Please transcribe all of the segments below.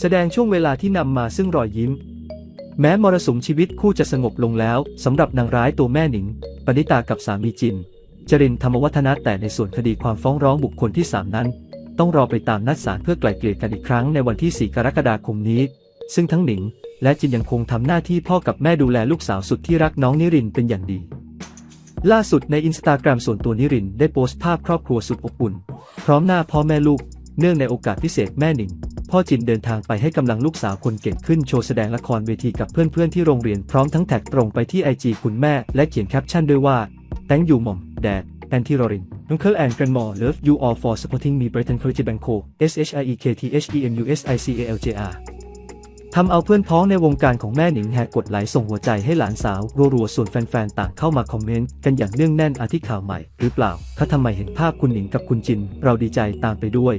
แสดงช่วงเวลาที่นำมาซึ่งรอยยิ้ม แม้มรสุมชีวิตคู่จะสงบลงแล้วสำหรับนางร้ายตัวแม่หนิง ปณิตากับสามีจิน จรินธรรมวัฒนะแต่ในส่วนคดีความฟ้องร้องบุคคลที่ 3 นั้น ต้องรอไปตามนัดศาลเพื่อไกล่เกลี่ยกันอีกครั้งในวันที่ 4 กรกฎาคมนี้ ซึ่งทั้งหนิง และจินยังคงทำหน้าที่พ่อกับแม่ดูแลลูกสาวสุดที่รักน้องนิรินเป็นอย่างดีล่าสุดในอินสตาแกรมส่วนตัวนิรินได้โพสต์ภาพครอบครัวสุดอบอุ่น พร้อมหน้าพ่อแม่ลูก เนื่องในโอกาสพิเศษแม่หนิง พ่อจินเดินทางไปให้กำลังลูกสาวคนเก่งขึ้นโชว์แสดงละครเวทีกับเพื่อนๆที่โรงเรียนพร้อมทั้งแท็กตรงไปที่ไอจีคุณแม่และเขียนแคปชั่นด้วยว่า thank you mom dad and t i r o r i n uncle and grandma love you all for supporting me Brighton College Banco S H I E K T H E M U S I C A L J R ทำเอาเพื่อนพ้องในวงการของแม่หนิงแหกกดไลค์ส่งหัวใจให้หลานสาว รัวๆ ส่วนแฟนๆ ต่างเข้ามาคอมเมนต์กันอย่างเนื่องแน่นอาทิข่าวใหม่หรือเปล่า ถ้าทำไมเห็นภาพคุณหนิงกับคุณจิน เราดีใจตามไปด้วย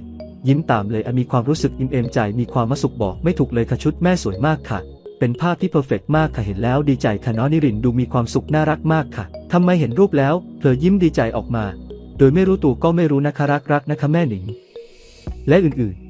ยิ้มตามเลยอมีความรู้สึกอิ่มเอมใจมีความมาสุขบอกไม่ถูกเลยค่ะชุดแม่สวยมากค่ะ เป็นภาพที่เพอร์เฟกมากค่ะเห็นแล้วดีใจค่ะน้องนิรินดูมีความสุขน่ารักมากค่ะทำไมเห็นรูปแล้วเธอยิ้มดีใจออกมา โดยไม่รู้ตัวก็ไม่รู้นะคะรักรักนะคะแม่หนิง และอื่นๆ